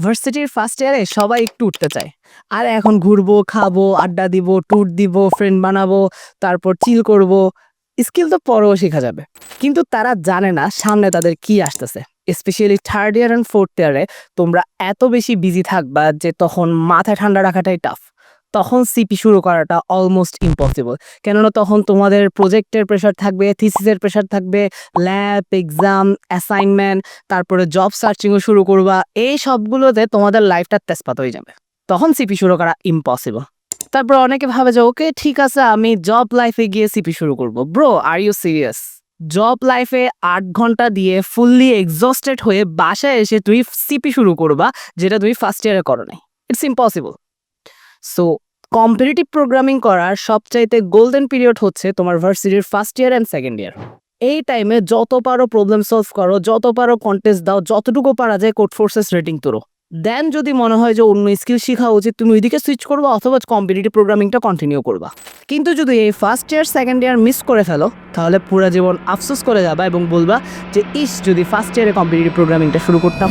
ভার্সিটির ফার্স্ট ইয়ারে সবাই একটু উঠতে চায়। আর এখন ঘুরবো, খাব, আড্ডা দিব ট্যুর দিব ফ্রেন্ড বানাবো, তারপর চিল করব। স্কিল তো পরেও শেখা যাবে। কিন্তু তারা জানে না সামনে তাদের কি আসতেছে। Specially third year and fourth ইয়ারে তোমরা এত বেশি বিজি থাকবা যে তখন মাথায় ঠান্ডা রাখাটাই টাফ তখন সিপি শুরু করাটা অলমোস্ট ইম্পসিবল কেননা তখন তোমাদের প্রজেক্টের প্রেশার থাকবে থিসিসের প্রেশার থাকবে ল্যাব এক্সাম অ্যাসাইনমেন্ট তারপরে জব সার্চিংও শুরু করবা, এই সবগুলোতে তোমাদের লাইফটা তেজপাত হয়ে যাবে। তখন সিপি শুরু করা ইম্পসিবল তারপর অনেকে ভাবে যে, ওকে, ঠিক আছে, আমি জব লাইফে গিয়ে সিপি শুরু করব। Bro are you serious job লাইফে আট ঘণ্টা দিয়ে ফুললি এক্সস্টেড হয়ে বাসায় এসে তুই সিপি শুরু করবা, যেটা তুমি ফার্স্ট ইয়ারে করো নাই। It's impossible so competitive programming করার সবচাইতে গোল্ডেন পিরিয়ড হচ্ছে তোমার ভার্সিটির first year and second year এই টাইমে যত পারো প্রবলেম সলভ করো, যত পারো কন্টেস্ট দাও, যতটুকু পারা যায় কোড ফোর্সেস রেটিং তোরো। দেন যদি মনে হয় যে অন্য স্কিল শেখা উচিত, তুমি ওইদিকে সুইচ করবা অথবা কম্পিটিটিভ প্রোগ্রামিংটা কন্টিনিউ করবা। কিন্তু যদি এই first year second year miss করে ফেলো, তাহলে পুরো জীবন আফসোস করে যাবা এবং বলবা যে, ইস, যদি ফার্স্ট ইয়ারে কম্পিটিটিভ প্রোগ্রামিংটা শুরু করতাম।